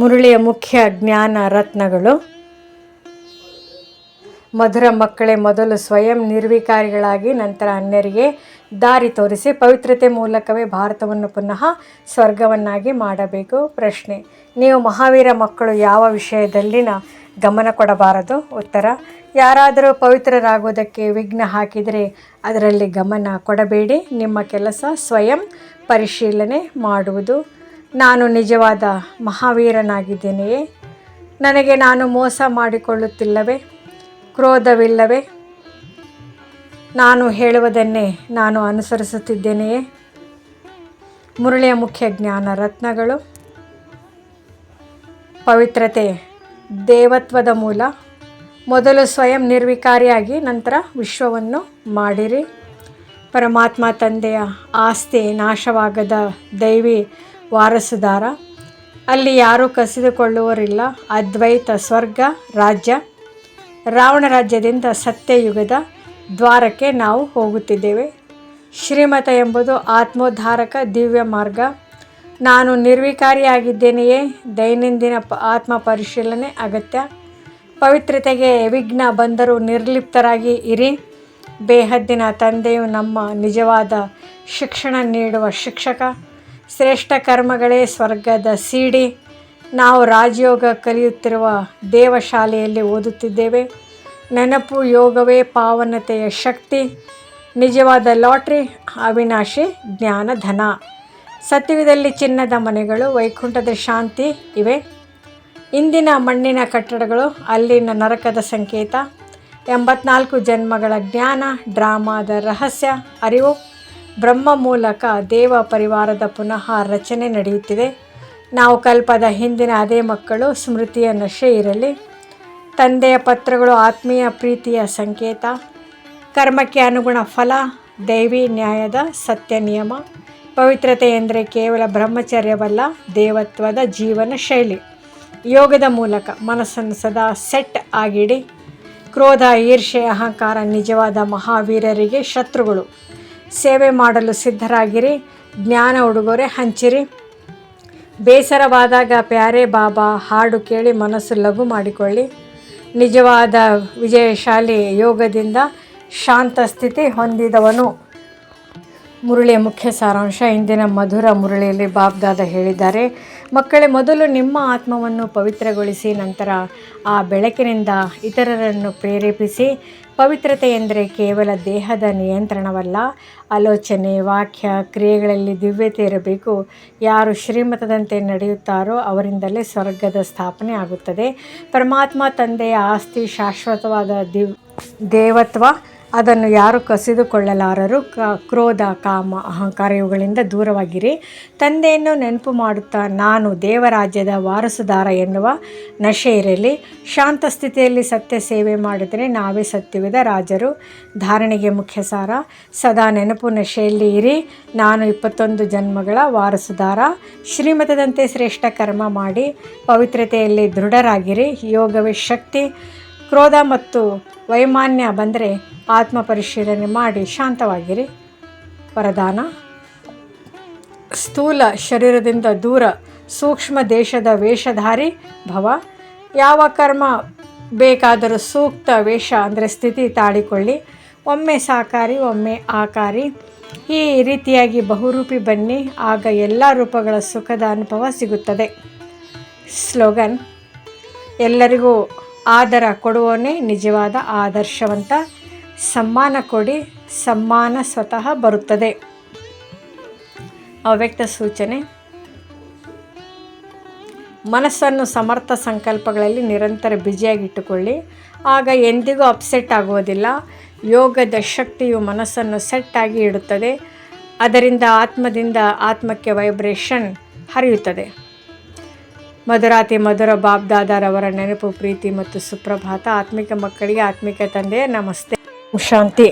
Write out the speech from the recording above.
ಮುರಳಿಯ ಮುಖ್ಯ ಜ್ಞಾನ ರತ್ನಗಳು. ಮಧುರ ಮಕ್ಕಳೇ ಮೊದಲು ಸ್ವಯಂ ನಿರ್ವಿಕಾರಿಗಳಾಗಿ ನಂತರ ಅನ್ಯರಿಗೆ ದಾರಿ ತೋರಿಸಿ ಪವಿತ್ರತೆ ಮೂಲಕವೇ ಭಾರತವನ್ನು ಪುನಃ ಸ್ವರ್ಗವನ್ನಾಗಿ ಮಾಡಬೇಕು. ಪ್ರಶ್ನೆ, ನೀವು ಮಹಾವೀರ ಮಕ್ಕಳು ಯಾವ ವಿಷಯದಲ್ಲಿನ ಗಮನ ಕೊಡಬಾರದು? ಉತ್ತರ, ಯಾರಾದರೂ ಪವಿತ್ರರಾಗುವುದಕ್ಕೆ ವಿಘ್ನ ಹಾಕಿದರೆ ಅದರಲ್ಲಿ ಗಮನ ಕೊಡಬೇಡಿ. ನಿಮ್ಮ ಕೆಲಸ ಸ್ವಯಂ ಪರಿಶೀಲನೆ ಮಾಡುವುದು. ನಾನು ನಿಜವಾದ ಮಹಾವೀರನಾಗಿದ್ದೇನೆಯೇ? ನನಗೆ ನಾನು ಮೋಸ ಮಾಡಿಕೊಳ್ಳುತ್ತಿಲ್ಲವೇ? ಕ್ರೋಧವಿಲ್ಲವೇ? ನಾನು ಹೇಳುವುದನ್ನೇ ನಾನು ಅನುಸರಿಸುತ್ತಿದ್ದೇನೆಯೇ? ಮುರಳಿಯ ಮುಖ್ಯ ಜ್ಞಾನ ರತ್ನಗಳು. ಪವಿತ್ರತೆ ದೇವತ್ವದ ಮೂಲ. ಮೊದಲು ಸ್ವಯಂ ನಿರ್ವಿಕಾರಿಯಾಗಿ ನಂತರ ವಿಶ್ವವನ್ನು ಮಾಡಿರಿ. ಪರಮಾತ್ಮ ತಂದೆಯ ಆಸ್ತಿ ನಾಶವಾಗದ ದೈವಿ ವಾರಸುದಾರ. ಅಲ್ಲಿ ಯಾರೂ ಕಸಿದುಕೊಳ್ಳುವರಿಲ್ಲ ಅದ್ವೈತ ಸ್ವರ್ಗ, ರಾಜ್ಯ. ರಾವಣ ರಾಜ್ಯದಿಂದ ಸತ್ಯಯುಗದ ದ್ವಾರಕ್ಕೆ ನಾವು ಹೋಗುತ್ತಿದ್ದೇವೆ. ಶ್ರೀಮತ ಎಂಬುದು ಆತ್ಮೋದ್ಧಾರಕ ದಿವ್ಯ ಮಾರ್ಗ. ನಾನು ನಿರ್ವಿಕಾರಿಯಾಗಿದ್ದೇನೆಯೇ? ದೈನಂದಿನ ಪ, ಆತ್ಮ ಪರಿಶೀಲನೆ ಅಗತ್ಯ. ಪವಿತ್ರತೆಗೆ ವಿಘ್ನ ಬಂದರೂ ನಿರ್ಲಿಪ್ತರಾಗಿ ಇರಿ. ಬೇಹದ್ದಿನ ತಂದೆಯು ನಮ್ಮ ನಿಜವಾದ ಶಿಕ್ಷಣ ನೀಡುವ ಶಿಕ್ಷಕ. ಶ್ರೇಷ್ಠ ಕರ್ಮಗಳೇ ಸ್ವರ್ಗದ ಸಿಡಿ. ನಾವು ರಾಜಯೋಗ ಕಲಿಯುತ್ತಿರುವ ದೇವಶಾಲೆಯಲ್ಲಿ ಓದುತ್ತಿದ್ದೇವೆ. ನೆನಪು, ಯೋಗವೇ ಪಾವನತೆಯ ಶಕ್ತಿ. ನಿಜವಾದ ಲಾಟ್ರಿ, ಅವಿನಾಶಿ, ಜ್ಞಾನ ಧನ. ಸತ್ಯವಿದಲ್ಲಿ ಚಿನ್ನದ ಮನೆಗಳು, ವೈಕುಂಠದ ಶಾಂತಿ ಇವೆ. ಇಂದಿನ ಮಣ್ಣಿನ ಕಟ್ಟಡಗಳು, ಅಲ್ಲಿನ ನರಕದ ಸಂಕೇತ. ಎಂಬತ್ನಾಲ್ಕು ಜನ್ಮಗಳ ಜ್ಞಾನ, ಡ್ರಾಮಾದ ರಹಸ್ಯ, ಅರಿವು. ಬ್ರಹ್ಮ ಮೂಲಕ ದೇವ ಪರಿವಾರದ ಪುನಃ ರಚನೆ ನಡೆಯುತ್ತಿದೆ. ನಾವು ಕಲ್ಪದ ಹಿಂದಿನ ಅದೇ ಮಕ್ಕಳು ಸ್ಮೃತಿಯ ನಶೆ ಇರಲಿ. ತಂದೆಯ ಪತ್ರಗಳು ಆತ್ಮೀಯ ಪ್ರೀತಿಯ ಸಂಕೇತ. ಕರ್ಮಕ್ಕೆ ಅನುಗುಣ ಫಲ, ದೈವಿ ನ್ಯಾಯದ ಸತ್ಯ ನಿಯಮ. ಪವಿತ್ರತೆ ಎಂದರೆ ಕೇವಲ ಬ್ರಹ್ಮಚರ್ಯವಲ್ಲ, ದೇವತ್ವದ ಜೀವನ ಶೈಲಿ. ಯೋಗದ ಮೂಲಕ ಮನಸ್ಸನ್ನು ಸದಾ ಸೆಟ್ ಆಗಿಡಿ. ಕ್ರೋಧ ಈರ್ಷೆ ಅಹಂಕಾರ ನಿಜವಾದ ಮಹಾವೀರರಿಗೆ ಶತ್ರುಗಳು. ಸೇವೆ ಮಾಡಲು ಸಿದ್ಧರಾಗಿರಿ, ಜ್ಞಾನ ಉಡುಗೊರೆ ಹಂಚಿರಿ. ಬೇಸರವಾದಾಗ ಪ್ಯಾರೆ ಬಾಬಾ, ಹಾಡು ಕೇಳಿ ಮನಸ್ಸು ಲಘು ಮಾಡಿಕೊಳ್ಳಿ. ನಿಜವಾದ ವಿಜಯಶಾಲಿ ಯೋಗದಿಂದ ಶಾಂತ ಸ್ಥಿತಿ ಹೊಂದಿದವನು. ಮುರಳಿಯ ಮುಖ್ಯ ಸಾರಾಂಶ. ಇಂದಿನ ಮಧುರ ಮುರಳಿಯಲ್ಲಿ ಬಾಬ್ದಾದ ಹೇಳಿದ್ದಾರೆ, ಮಕ್ಕಳೇ, ಮೊದಲು ನಿಮ್ಮ ಆತ್ಮವನ್ನು ಪವಿತ್ರಗೊಳಿಸಿ, ನಂತರ ಆ ಬೆಳಕಿನಿಂದ ಇತರರನ್ನು ಪ್ರೇರೇಪಿಸಿ. ಪವಿತ್ರತೆ ಎಂದರೆ ಕೇವಲ ದೇಹದ ನಿಯಂತ್ರಣವಲ್ಲ, ಆಲೋಚನೆ, ವಾಕ್ಯ, ಕ್ರಿಯೆಗಳಲ್ಲಿ ದಿವ್ಯತೆ ಇರಬೇಕು. ಯಾರು ಶ್ರೀಮತದಂತೆ ನಡೆಯುತ್ತಾರೋ ಅವರಿಂದಲೇ ಸ್ವರ್ಗದ ಸ್ಥಾಪನೆ ಆಗುತ್ತದೆ. ಪರಮಾತ್ಮ ತಂದೆಯ ಆಸ್ತಿ ಶಾಶ್ವತವಾದ ದಿವ್, ದೇವತ್ವ ಅದನ್ನು ಯಾರು ಕಸಿದುಕೊಳ್ಳಲಾರರು, ಕ, ಕ್ರೋಧ, ಕಾಮ, ಅಹಂಕಾರ ಇವುಗಳಿಂದ ದೂರವಾಗಿರಿ. ತಂದೆಯನ್ನು ನೆನಪು ಮಾಡುತ್ತಾ ನಾನು ದೇವರಾಜ್ಯದ ವಾರಸುದಾರ ಎನ್ನುವ ನಶೆ ಇರಲಿ. ಶಾಂತ ಸ್ಥಿತಿಯಲ್ಲಿ ಸತ್ಯ ಸೇವೆ ಮಾಡಿದರೆ ನಾವೇ ಸತ್ಯವಿದ ರಾಜರು. ಧಾರಣೆಗೆ ಮುಖ್ಯ ಸಾರ ಸದಾ ನೆನಪು ನಶೆಯಲ್ಲಿ ಇರಿ. ನಾನು ಇಪ್ಪತ್ತೊಂದು ಜನ್ಮಗಳ ವಾರಸುದಾರ. ಶ್ರೀಮತದಂತೆ ಶ್ರೇಷ್ಠ ಕರ್ಮ ಮಾಡಿ, ಪವಿತ್ರತೆಯಲ್ಲಿ ದೃಢರಾಗಿರಿ. ಯೋಗವೇ ಶಕ್ತಿ. ಕ್ರೋಧ ಮತ್ತು ವೈಮಾನ್ಯ ಬಂದರೆ ಆತ್ಮ ಪರಿಶೀಲನೆ ಮಾಡಿ ಶಾಂತವಾಗಿರಿ. ವರದಾನ. ಸ್ಥೂಲ ಶರೀರದಿಂದ ದೂರ ಸೂಕ್ಷ್ಮ ದೇಶದ ವೇಷಧಾರಿ ಭವ. ಯಾವ ಕರ್ಮ ಬೇಕಾದರೂ ಸೂಕ್ತ ವೇಷ ಅಂದರೆ ಸ್ಥಿತಿ ತಾಳಿಕೊಳ್ಳಿ. ಒಮ್ಮೆ ಸಾಕಾರಿ, ಒಮ್ಮೆ ಆಕಾರಿ. ಈ ರೀತಿಯಾಗಿ ಬಹುರೂಪಿ ಬನ್ನಿ. ಆಗ ಎಲ್ಲ ರೂಪಗಳ ಸುಖದ ಅನುಭವ ಸಿಗುತ್ತದೆ. ಸ್ಲೋಗನ್ ಎಲ್ಲರಿಗೂ ಆದರ ಕೊಡುವನೇ ನಿಜವಾದ ಆದರ್ಶವಂತ. ಸಮ್ಮಾನ ಕೊಡಿ, ಸಮ್ಮಾನ ಸ್ವತಃ ಬರುತ್ತದೆ. ಅವ್ಯಕ್ತ ಸೂಚನೆ. ಮನಸ್ಸನ್ನು ಸಮರ್ಥ ಸಂಕಲ್ಪಗಳಲ್ಲಿ ನಿರಂತರ ಬ್ಯುಸಿಯಾಗಿಟ್ಟುಕೊಳ್ಳಿ. ಆಗ ಎಂದಿಗೂ ಅಪ್ಸೆಟ್ ಆಗುವುದಿಲ್ಲ. ಯೋಗದ ಶಕ್ತಿಯು ಮನಸ್ಸನ್ನು ಸೆಟ್ ಆಗಿ ಇಡುತ್ತದೆ. ಅದರಿಂದ ಆತ್ಮದಿಂದ ಆತ್ಮಕ್ಕೆ ವೈಬ್ರೇಷನ್ ಹರಿಯುತ್ತದೆ. ಮಧುರಾತಿ ಮಧುರ ಬಾಬ್ ದಾದಾರವರ ನೆನಪು ಪ್ರೀತಿ ಮತ್ತು ಸುಪ್ರಭಾತ. ಆತ್ಮಿಕ ಮಕ್ಕಳಿಗೆ ಆತ್ಮಿಕ ತಂದೆ ನಮಸ್ತೆ. ಶಾಂತಿ.